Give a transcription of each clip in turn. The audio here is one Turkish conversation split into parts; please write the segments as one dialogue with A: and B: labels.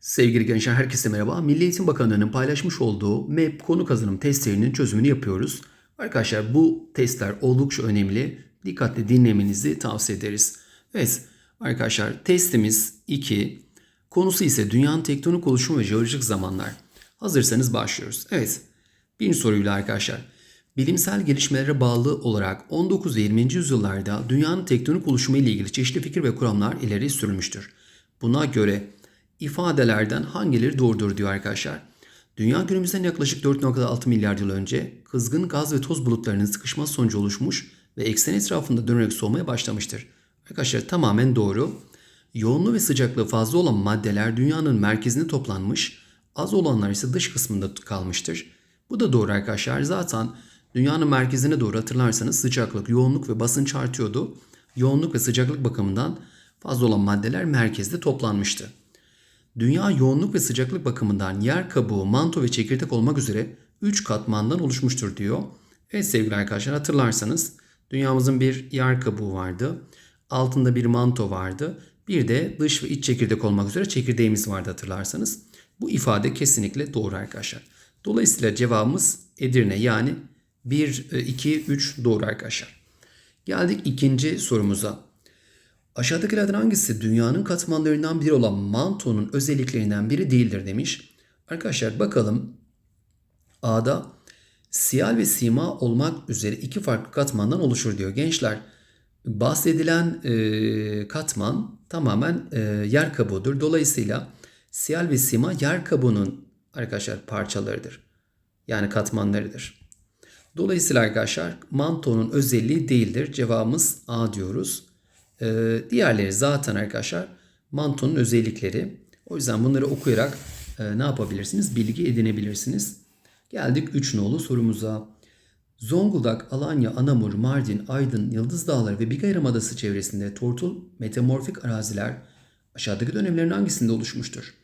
A: Sevgili gençler herkese merhaba. Milli Eğitim Bakanlığı'nın paylaşmış olduğu MEP konu kazanım testlerinin çözümünü yapıyoruz. Arkadaşlar bu testler oldukça önemli. Dikkatli dinlemenizi tavsiye ederiz. Evet arkadaşlar testimiz 2. Konusu ise dünyanın tektonik oluşumu ve jeolojik zamanlar. Hazırsanız başlıyoruz. Evet bir soruyla arkadaşlar. Bilimsel gelişmelere bağlı olarak 19 ve 20. yüzyıllarda dünyanın tektonik oluşumu ile ilgili çeşitli fikir ve kuramlar ileri sürülmüştür. Buna göre ifadelerden hangileri doğrudur diyor arkadaşlar. Dünya günümüzden yaklaşık 4.6 milyar yıl önce kızgın gaz ve toz bulutlarının sıkışması sonucu oluşmuş ve eksen etrafında dönerek soğumaya başlamıştır. Arkadaşlar tamamen doğru. Yoğunluğu ve sıcaklığı fazla olan maddeler dünyanın merkezine toplanmış, az olanlar ise dış kısmında kalmıştır. Bu da doğru arkadaşlar. Zaten dünyanın merkezine doğru hatırlarsanız sıcaklık, yoğunluk ve basınç artıyordu. Yoğunluk ve sıcaklık bakımından fazla olan maddeler merkezde toplanmıştı. Dünya yoğunluk ve sıcaklık bakımından yer kabuğu, manto ve çekirdek olmak üzere 3 katmandan oluşmuştur diyor. Evet sevgili arkadaşlar hatırlarsanız dünyamızın bir yer kabuğu vardı. Altında bir manto vardı. Bir de dış ve iç çekirdek olmak üzere çekirdeğimiz vardı hatırlarsanız. Bu ifade kesinlikle doğru arkadaşlar. Dolayısıyla cevabımız Edirne yani 1, 2, 3 doğru arkadaşlar. Geldik ikinci sorumuza. Aşağıdakilerden hangisi dünyanın katmanlarından biri olan mantonun özelliklerinden biri değildir demiş. Arkadaşlar bakalım. A'da siyal ve sima olmak üzere iki farklı katmandan oluşur diyor. Gençler bahsedilen e, katman tamamen e, yer kabuğudur. Dolayısıyla siyal ve sima yer kabuğunun arkadaşlar parçalarıdır. Yani katmanlarıdır. Dolayısıyla arkadaşlar mantonun özelliği değildir. Cevabımız A diyoruz. Ee, diğerleri zaten arkadaşlar mantonun özellikleri. O yüzden bunları okuyarak e, ne yapabilirsiniz? Bilgi edinebilirsiniz. Geldik 3 nolu sorumuza. Zonguldak, Alanya, Anamur, Mardin, Aydın, Yıldız Dağları ve Biga Yarımadası çevresinde tortul metamorfik araziler aşağıdaki dönemlerin hangisinde oluşmuştur?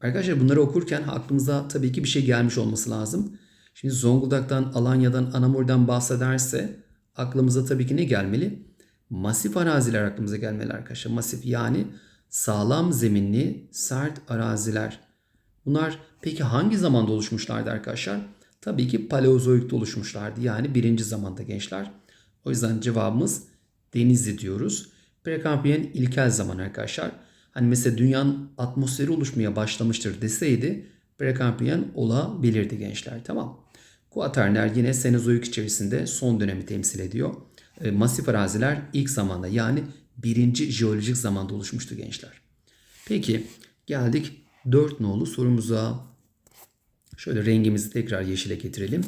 A: Arkadaşlar bunları okurken aklımıza tabii ki bir şey gelmiş olması lazım. Şimdi Zonguldak'tan, Alanya'dan, Anamur'dan bahsederse aklımıza tabii ki ne gelmeli? Masif araziler aklımıza gelmeli arkadaşlar. Masif yani sağlam zeminli sert araziler. Bunlar peki hangi zamanda oluşmuşlardı arkadaşlar? Tabii ki Paleozoik'te oluşmuşlardı. Yani birinci zamanda gençler. O yüzden cevabımız Denizli diyoruz. Prekambriyen ilkel zaman arkadaşlar. Hani mesela dünyanın atmosferi oluşmaya başlamıştır deseydi Prekambriyen olabilirdi gençler. Tamam. Kuaterner yine Senozoik içerisinde son dönemi temsil ediyor. E, masif araziler ilk zamanda yani birinci jeolojik zamanda oluşmuştu gençler. Peki geldik 4 nolu sorumuza. Şöyle rengimizi tekrar yeşile getirelim.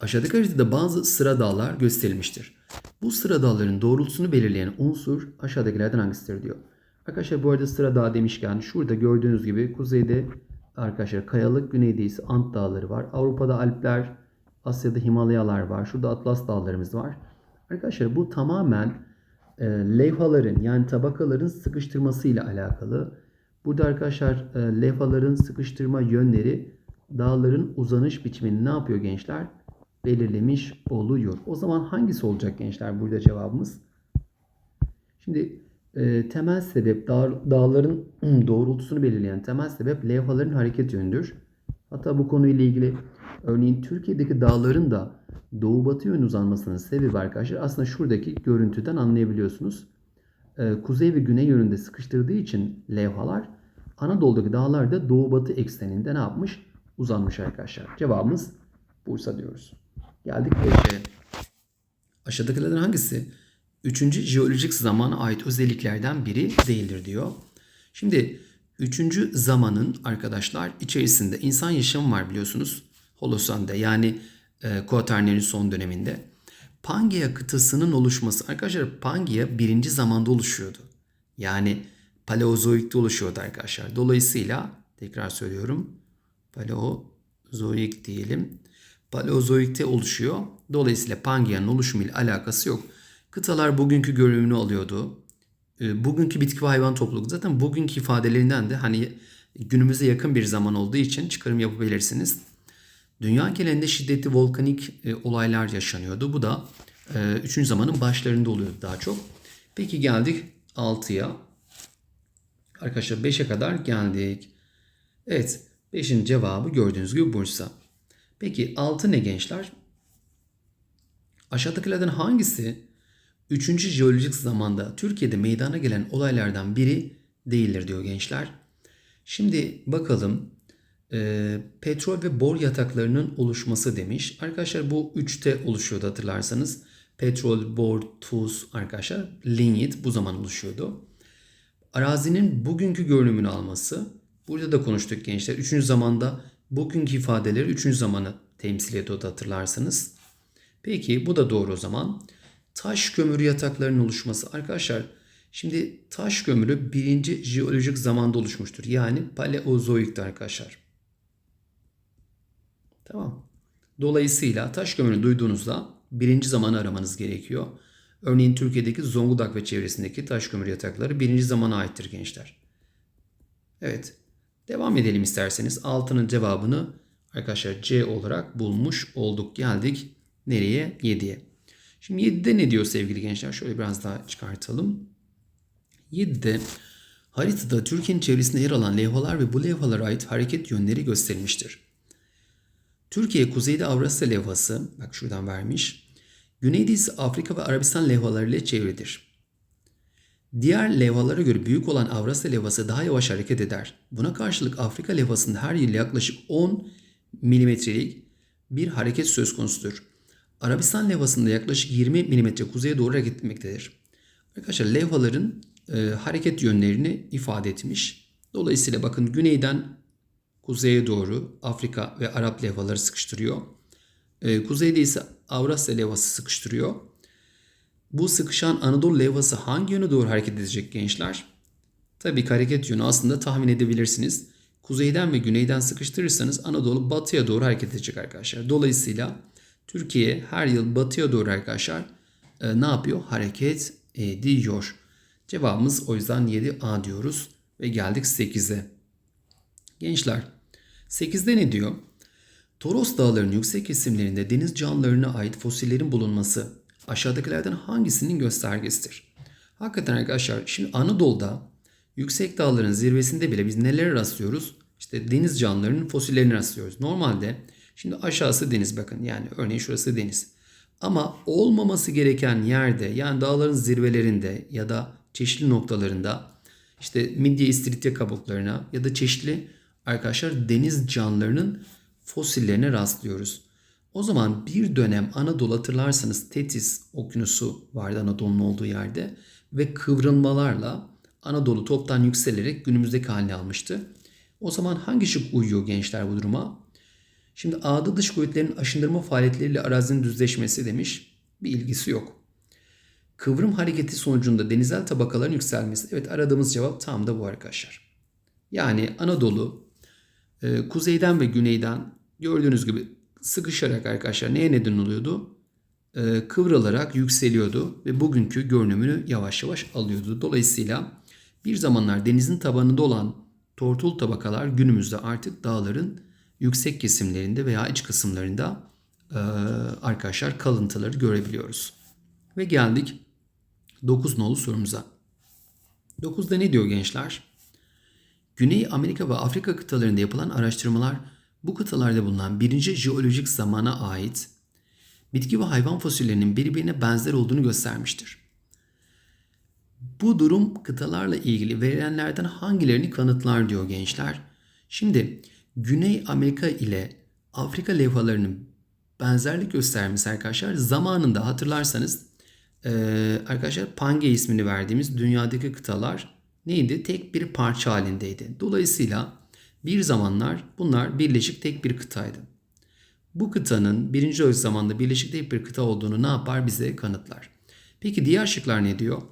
A: Aşağıdaki haritada bazı sıra dağlar gösterilmiştir. Bu sıra dağların doğrultusunu belirleyen unsur aşağıdakilerden hangisidir diyor. Arkadaşlar bu arada sıra dağ demişken şurada gördüğünüz gibi kuzeyde arkadaşlar kayalık, güneyde ise Ant dağları var. Avrupa'da Alpler, Asya'da Himalayalar var. Şurada Atlas dağlarımız var. Arkadaşlar bu tamamen e, levhaların yani tabakaların sıkıştırması ile alakalı. Burada arkadaşlar e, levhaların sıkıştırma yönleri dağların uzanış biçimini ne yapıyor gençler? Belirlemiş oluyor. O zaman hangisi olacak gençler burada cevabımız? Şimdi e, temel sebep dağ, dağların doğrultusunu belirleyen temel sebep levhaların hareket yönüdür. Hatta bu konuyla ilgili örneğin Türkiye'deki dağların da doğu batı yönü uzanmasının sebebi arkadaşlar aslında şuradaki görüntüden anlayabiliyorsunuz. Ee, kuzey ve güney yönünde sıkıştırdığı için levhalar Anadolu'daki dağlar da doğu batı ekseninde ne yapmış? Uzanmış arkadaşlar. Cevabımız Bursa diyoruz. Geldik 5'e. Aşağıdakilerden hangisi 3. jeolojik zamana ait özelliklerden biri değildir diyor. Şimdi 3. zamanın arkadaşlar içerisinde insan yaşamı var biliyorsunuz. Holosan'da yani e, Kuaterner'in son döneminde. Pangea kıtasının oluşması. Arkadaşlar Pangea birinci zamanda oluşuyordu. Yani Paleozoik'te oluşuyordu arkadaşlar. Dolayısıyla tekrar söylüyorum. Paleozoik diyelim. Paleozoik'te oluşuyor. Dolayısıyla Pangea'nın oluşumu ile alakası yok. Kıtalar bugünkü görünümünü alıyordu. E, bugünkü bitki ve hayvan topluluğu zaten bugünkü ifadelerinden de hani günümüze yakın bir zaman olduğu için çıkarım yapabilirsiniz. Dünya genelinde şiddetli volkanik e, olaylar yaşanıyordu. Bu da 3. E, zamanın başlarında oluyordu daha çok. Peki geldik 6'ya. Arkadaşlar 5'e kadar geldik. Evet. Beşinci cevabı gördüğünüz gibi Bursa. Peki altı ne gençler? Aşağıdakilerden hangisi 3. jeolojik zamanda Türkiye'de meydana gelen olaylardan biri değildir diyor gençler. Şimdi bakalım e, petrol ve bor yataklarının oluşması demiş. Arkadaşlar bu 3'te oluşuyordu hatırlarsanız. Petrol, bor, tuz arkadaşlar lignit bu zaman oluşuyordu. Arazinin bugünkü görünümünü alması. Burada da konuştuk gençler. Üçüncü zamanda bugünkü ifadeleri üçüncü zamanı temsil ediyordu hatırlarsanız. Peki bu da doğru o zaman. Taş kömürü yataklarının oluşması. Arkadaşlar şimdi taş kömürü birinci jeolojik zamanda oluşmuştur. Yani paleozoikti arkadaşlar. Tamam. Dolayısıyla taş kömürünü duyduğunuzda birinci zamanı aramanız gerekiyor. Örneğin Türkiye'deki Zonguldak ve çevresindeki taş kömür yatakları birinci zamana aittir gençler. Evet. Devam edelim isterseniz. Altının cevabını arkadaşlar C olarak bulmuş olduk. Geldik nereye? 7'ye. Şimdi 7'de ne diyor sevgili gençler? Şöyle biraz daha çıkartalım. 7'de haritada Türkiye'nin çevresinde yer alan levhalar ve bu levhalara ait hareket yönleri gösterilmiştir. Türkiye kuzeyde Avrasya levhası, bak şuradan vermiş. Güneyde ise Afrika ve Arabistan levhalarıyla çevridir. Diğer levhalara göre büyük olan Avrasya levhası daha yavaş hareket eder. Buna karşılık Afrika levhasında her yıl yaklaşık 10 milimetrelik bir hareket söz konusudur. Arabistan levhasında yaklaşık 20 milimetre kuzeye doğru hareket etmektedir. Arkadaşlar levhaların e, hareket yönlerini ifade etmiş. Dolayısıyla bakın güneyden kuzeye doğru Afrika ve Arap levhaları sıkıştırıyor. E, kuzeyde ise Avrasya levhası sıkıştırıyor. Bu sıkışan Anadolu levhası hangi yöne doğru hareket edecek gençler? Tabii ki hareket yönü aslında tahmin edebilirsiniz. Kuzeyden ve güneyden sıkıştırırsanız Anadolu batıya doğru hareket edecek arkadaşlar. Dolayısıyla Türkiye her yıl batıya doğru arkadaşlar e, ne yapıyor? Hareket ediyor. Cevabımız o yüzden 7A diyoruz ve geldik 8'e. Gençler 8'de ne diyor? Toros Dağları'nın yüksek kesimlerinde deniz canlılarına ait fosillerin bulunması aşağıdakilerden hangisinin göstergesidir? Hakikaten arkadaşlar şimdi Anadolu'da yüksek dağların zirvesinde bile biz nelere rastlıyoruz? İşte deniz canlılarının fosillerine rastlıyoruz. Normalde şimdi aşağısı deniz bakın yani örneğin şurası deniz. Ama olmaması gereken yerde yani dağların zirvelerinde ya da çeşitli noktalarında işte midye istiridye kabuklarına ya da çeşitli arkadaşlar deniz canlılarının fosillerine rastlıyoruz. O zaman bir dönem Anadolu hatırlarsanız Tetis okyanusu vardı Anadolu'nun olduğu yerde ve kıvrılmalarla Anadolu toptan yükselerek günümüzdeki halini almıştı. O zaman hangi şık uyuyor gençler bu duruma? Şimdi ağda dış kuvvetlerin aşındırma faaliyetleriyle arazinin düzleşmesi demiş. Bir ilgisi yok. Kıvrım hareketi sonucunda denizel tabakaların yükselmesi. Evet aradığımız cevap tam da bu arkadaşlar. Yani Anadolu e, kuzeyden ve güneyden gördüğünüz gibi sıkışarak arkadaşlar neye neden oluyordu? E, kıvrılarak yükseliyordu ve bugünkü görünümünü yavaş yavaş alıyordu. Dolayısıyla bir zamanlar denizin tabanında olan tortul tabakalar günümüzde artık dağların yüksek kesimlerinde veya iç kısımlarında e, arkadaşlar kalıntıları görebiliyoruz. Ve geldik 9 nolu sorumuza. 9'da ne diyor gençler? Güney Amerika ve Afrika kıtalarında yapılan araştırmalar bu kıtalarda bulunan birinci jeolojik zamana ait bitki ve hayvan fosillerinin birbirine benzer olduğunu göstermiştir. Bu durum kıtalarla ilgili verilenlerden hangilerini kanıtlar diyor gençler. Şimdi Güney Amerika ile Afrika levhalarının benzerlik göstermesi arkadaşlar zamanında hatırlarsanız arkadaşlar Pange ismini verdiğimiz dünyadaki kıtalar neydi? Tek bir parça halindeydi. Dolayısıyla bir zamanlar bunlar birleşik tek bir kıtaydı. Bu kıtanın birinci öz zamanda birleşik tek bir kıta olduğunu ne yapar bize kanıtlar. Peki diğer şıklar ne diyor?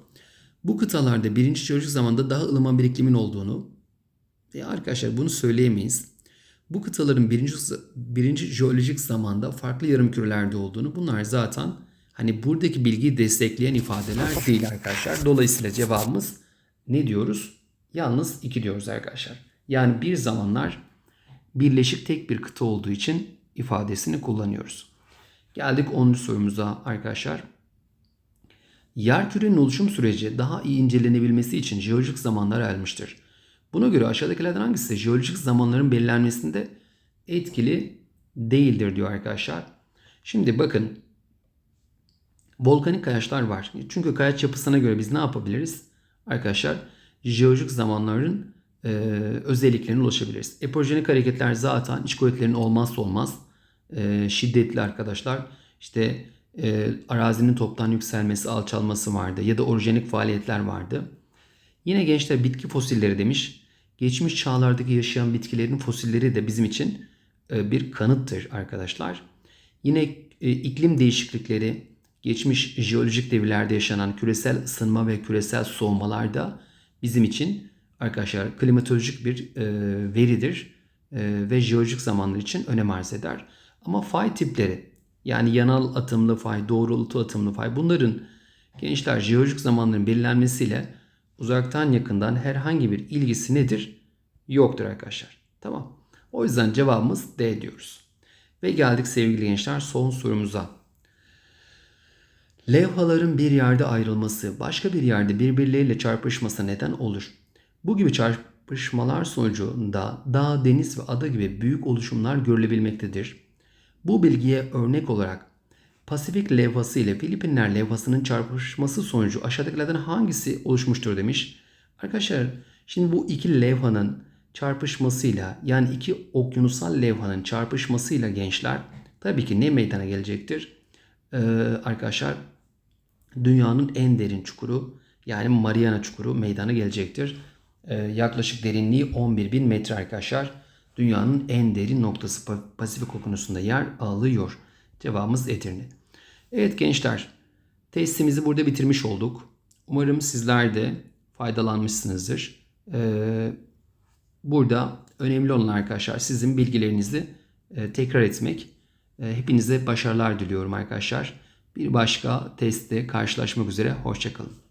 A: Bu kıtalarda birinci jeolojik zamanda daha ılıman bir iklimin olduğunu ve arkadaşlar bunu söyleyemeyiz. Bu kıtaların birinci, birinci jeolojik zamanda farklı yarım kürelerde olduğunu bunlar zaten hani buradaki bilgiyi destekleyen ifadeler değil arkadaşlar. Dolayısıyla cevabımız ne diyoruz? Yalnız 2 diyoruz arkadaşlar. Yani bir zamanlar birleşik tek bir kıta olduğu için ifadesini kullanıyoruz. Geldik 10. sorumuza arkadaşlar. Yerkürenin oluşum süreci daha iyi incelenebilmesi için jeolojik zamanlar almıştır. Buna göre aşağıdakilerden hangisi jeolojik zamanların belirlenmesinde etkili değildir diyor arkadaşlar. Şimdi bakın volkanik kayaçlar var. Çünkü kayaç yapısına göre biz ne yapabiliriz? Arkadaşlar jeolojik zamanların e, özelliklerine ulaşabiliriz. Epijenik hareketler zaten iç kuvvetlerin olmazsa olmaz. E, şiddetli arkadaşlar. İşte e, arazinin toptan yükselmesi, alçalması vardı ya da orijenik faaliyetler vardı. Yine gençler bitki fosilleri demiş. Geçmiş çağlardaki yaşayan bitkilerin fosilleri de bizim için e, bir kanıttır arkadaşlar. Yine e, iklim değişiklikleri, geçmiş jeolojik devirlerde yaşanan küresel ısınma ve küresel soğumalar da bizim için arkadaşlar klimatolojik bir e, veridir ve jeolojik zamanlar için önem arz eder. Ama fay tipleri yani yanal atımlı fay, doğrultu atımlı fay bunların gençler jeolojik zamanların belirlenmesiyle uzaktan yakından herhangi bir ilgisi nedir? Yoktur arkadaşlar. Tamam. O yüzden cevabımız D diyoruz. Ve geldik sevgili gençler son sorumuza. Levhaların bir yerde ayrılması başka bir yerde birbirleriyle çarpışması neden olur. Bu gibi çarpışmalar sonucunda dağ, deniz ve ada gibi büyük oluşumlar görülebilmektedir. Bu bilgiye örnek olarak Pasifik levhası ile Filipinler levhasının çarpışması sonucu aşağıdakilerden hangisi oluşmuştur demiş. Arkadaşlar şimdi bu iki levhanın çarpışmasıyla yani iki okyanusal levhanın çarpışmasıyla gençler tabii ki ne meydana gelecektir? Ee, arkadaşlar dünyanın en derin çukuru yani Mariana çukuru meydana gelecektir. Ee, yaklaşık derinliği 11 bin metre arkadaşlar. Dünyanın en derin noktası Pasifik okyanusunda yer alıyor. Cevabımız Edirne. Evet gençler testimizi burada bitirmiş olduk. Umarım sizler de faydalanmışsınızdır. Ee, burada önemli olan arkadaşlar sizin bilgilerinizi e, tekrar etmek. E, hepinize başarılar diliyorum arkadaşlar. Bir başka testte karşılaşmak üzere. Hoşçakalın.